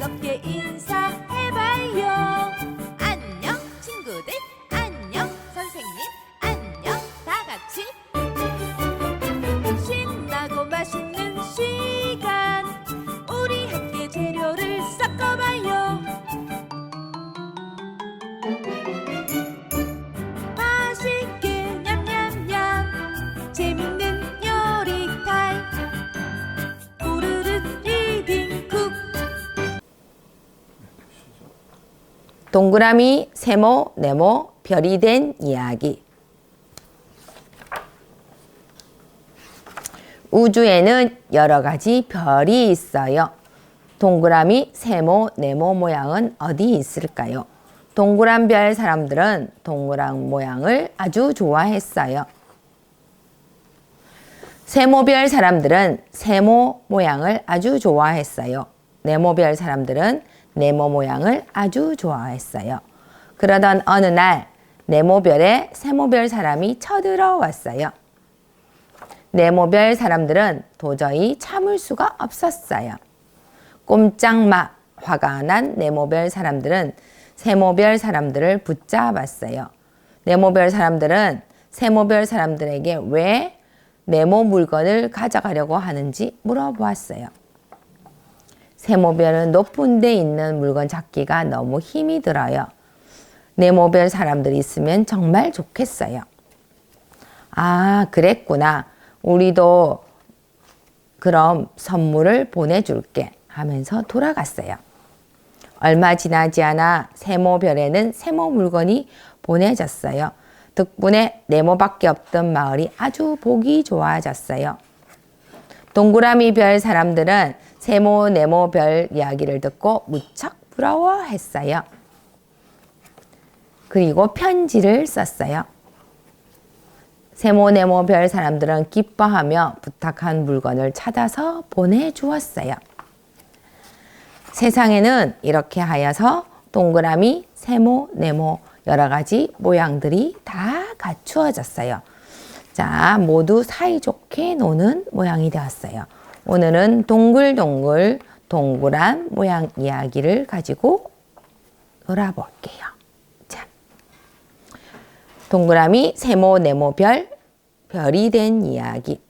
즐겁게 인사 동그라미, 세모, 네모, 별이 된 이야기. 우주에는 여러 가지 별이 있어요. 동그라미, 세모, 네모 모양은 어디 있을까요? 동그란 별 사람들은 동그란 모양을 아주 좋아했어요. 세모별 사람들은 세모 모양을 아주 좋아했어요. 네모별 사람들은 네모 모양을 아주 좋아했어요. 그러던 어느 날 네모별에 세모별 사람이 쳐들어왔어요. 네모별 사람들은 도저히 참을 수가 없었어요. 꼼짝 마 화가 난 네모별 사람들은 세모별 사람들을 붙잡았어요. 네모별 사람들은 세모별 사람들에게 왜 네모 물건을 가져가려고 하는지 물어보았어요. 세모별은 높은 데 있는 물건 잡기가 너무 힘이 들어요. 네모별 사람들이 있으면 정말 좋겠어요. 아, 그랬구나. 우리도 그럼 선물을 보내줄게 하면서 돌아갔어요. 얼마 지나지 않아 세모별에는 세모 물건이 보내졌어요. 덕분에 네모밖에 없던 마을이 아주 보기 좋아졌어요. 동그라미 별 사람들은 세모 네모 별 이야기를 듣고 무척 부러워했어요. 그리고 편지를 썼어요. 세모 네모 별 사람들은 기뻐하며 부탁한 물건을 찾아서 보내주었어요. 세상에는 이렇게 하여서 동그라미, 세모, 네모 여러 가지 모양들이 다 갖추어졌어요. 자, 모두 사이좋게 노는 모양이 되었어요. 오늘은 동글동글 동그란 모양 이야기를 가지고 놀아볼게요. 자, 동그라미, 세모, 네모, 별, 별이 된 이야기.